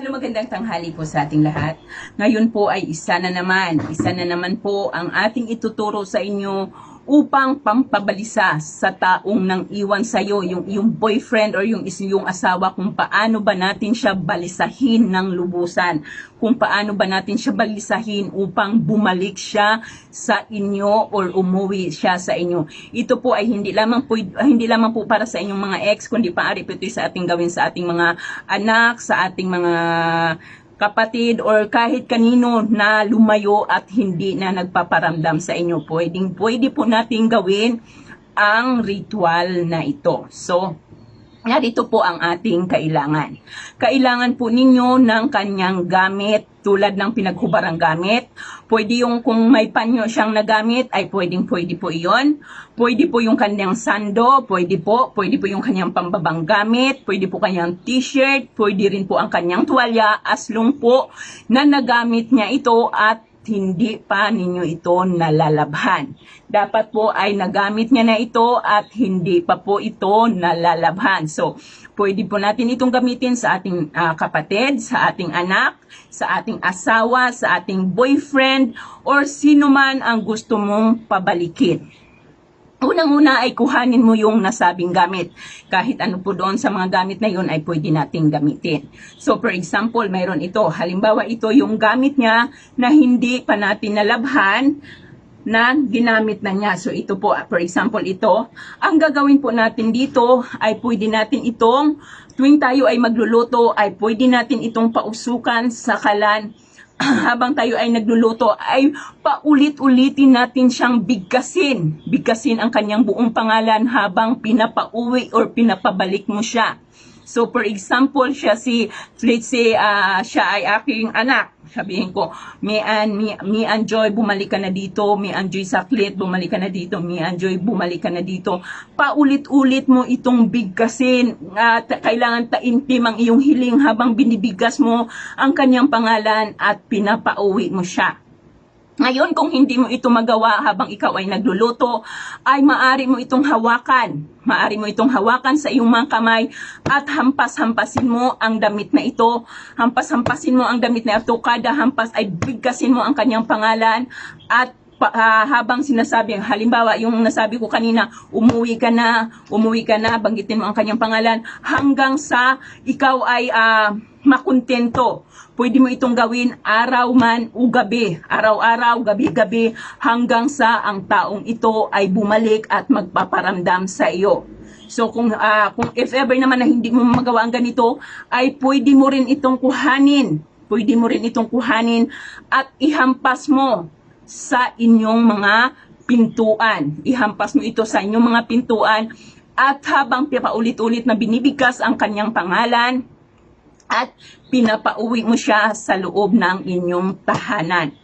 Hello, magandang tanghali po sa ating lahat. Ngayon po ay isa na naman, isa na naman po ang ating ituturo sa inyo upang pampabalisa sa taong nang iwan sa iyo, yung iyong boyfriend or yung iyong asawa, kung paano ba natin siya balisahin ng lubusan, kung paano ba natin siya balisahin upang bumalik siya sa inyo or umuwi siya sa inyo. Ito po ay hindi lamang po hindi lamang po para sa inyong mga ex, kundi paari po ito sa ating gawin sa ating mga anak, sa ating mga kapatid or kahit kanino na lumayo at hindi na nagpaparamdam sa inyo. Pwedeng, pwede po nating gawin ang ritual na ito. So, narito po ang ating kailangan. Kailangan po ninyo ng kanyang gamit tulad ng pinaghubarang gamit. Pwede yung kung may panyo siyang nagamit ay pwedeng pwede po iyon. Pwede po yung kanyang sando, pwede po. Pwede po yung kanyang pambabang gamit, pwede po kanyang t-shirt, pwede rin po ang kanyang tuwalya as long po na nagamit niya ito at hindi pa ninyo ito nalalabhan. Dapat po ay nagamit niya na ito at hindi pa po ito nalalabhan. So, pwede po natin itong gamitin sa ating ah, kapatid, sa ating anak, sa ating asawa, sa ating boyfriend, or sino man ang gusto mong pabalikin. Unang-una ay kuhanin mo yung nasabing gamit. Kahit ano po doon sa mga gamit na yun ay pwede nating gamitin. So for example, mayroon ito. Halimbawa ito yung gamit niya na hindi pa natin nalabhan na ginamit na niya. So ito po, for example ito. Ang gagawin po natin dito ay pwede natin itong, tuwing tayo ay magluluto, ay pwede natin itong pausukan sa kalan habang tayo ay nagluluto ay paulit-ulitin natin siyang bigkasin. Bigkasin ang kanyang buong pangalan habang pinapauwi or pinapabalik mo siya. So for example, siya si let's say ah, siya ay aking anak. Sabihin ko, me and me, me and Joy, bumalik ka na dito. Me and Joy Saklit, bumalik ka na dito. Me and Joy, bumalik ka na dito. Paulit-ulit mo itong bigkasin. At kailangan taimtim ang iyong hiling habang binibigkas mo ang kanyang pangalan at pinapauwi mo siya. Ngayon, kung hindi mo ito magawa habang ikaw ay nagluluto, ay maari mo itong hawakan. Maari mo itong hawakan sa iyong mga kamay at hampas-hampasin mo ang damit na ito. Hampas-hampasin mo ang damit na ito. Kada hampas ay bigkasin mo ang kanyang pangalan at ah, habang sinasabi, halimbawa yung nasabi ko kanina, umuwi ka na, umuwi ka na, banggitin mo ang kanyang pangalan, hanggang sa ikaw ay ah, makontento. Pwede mo itong gawin araw man o gabi, araw-araw, gabi-gabi, hanggang sa ang taong ito ay bumalik at magpaparamdam sa iyo. So kung ah, kung if ever naman na hindi mo magawa ang ganito, ay pwede mo rin itong kuhanin. Pwede mo rin itong kuhanin at ihampas mo sa inyong mga pintuan. Ihampas mo ito sa inyong mga pintuan at habang paulit-ulit na binibigkas ang kanyang pangalan at pinapauwi mo siya sa loob ng inyong tahanan.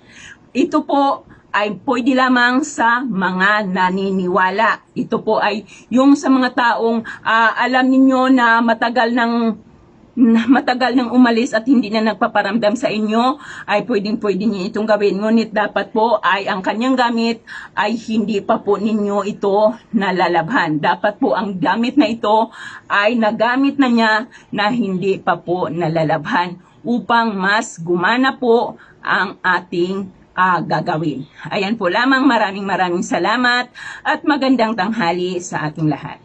Ito po ay pwede lamang sa mga naniniwala. Ito po ay yung sa mga taong ah, alam ninyo na matagal ng na matagal nang umalis at hindi na nagpaparamdam sa inyo, ay pwedeng pwede niyo itong gawin. Ngunit dapat po ay ang kanyang gamit ay hindi pa po ninyo ito nalalabhan. Dapat po ang gamit na ito ay nagamit na niya na hindi pa po nalalabhan upang mas gumana po ang ating ah, gagawin. Ayan po lamang maraming maraming salamat at magandang tanghali sa ating lahat.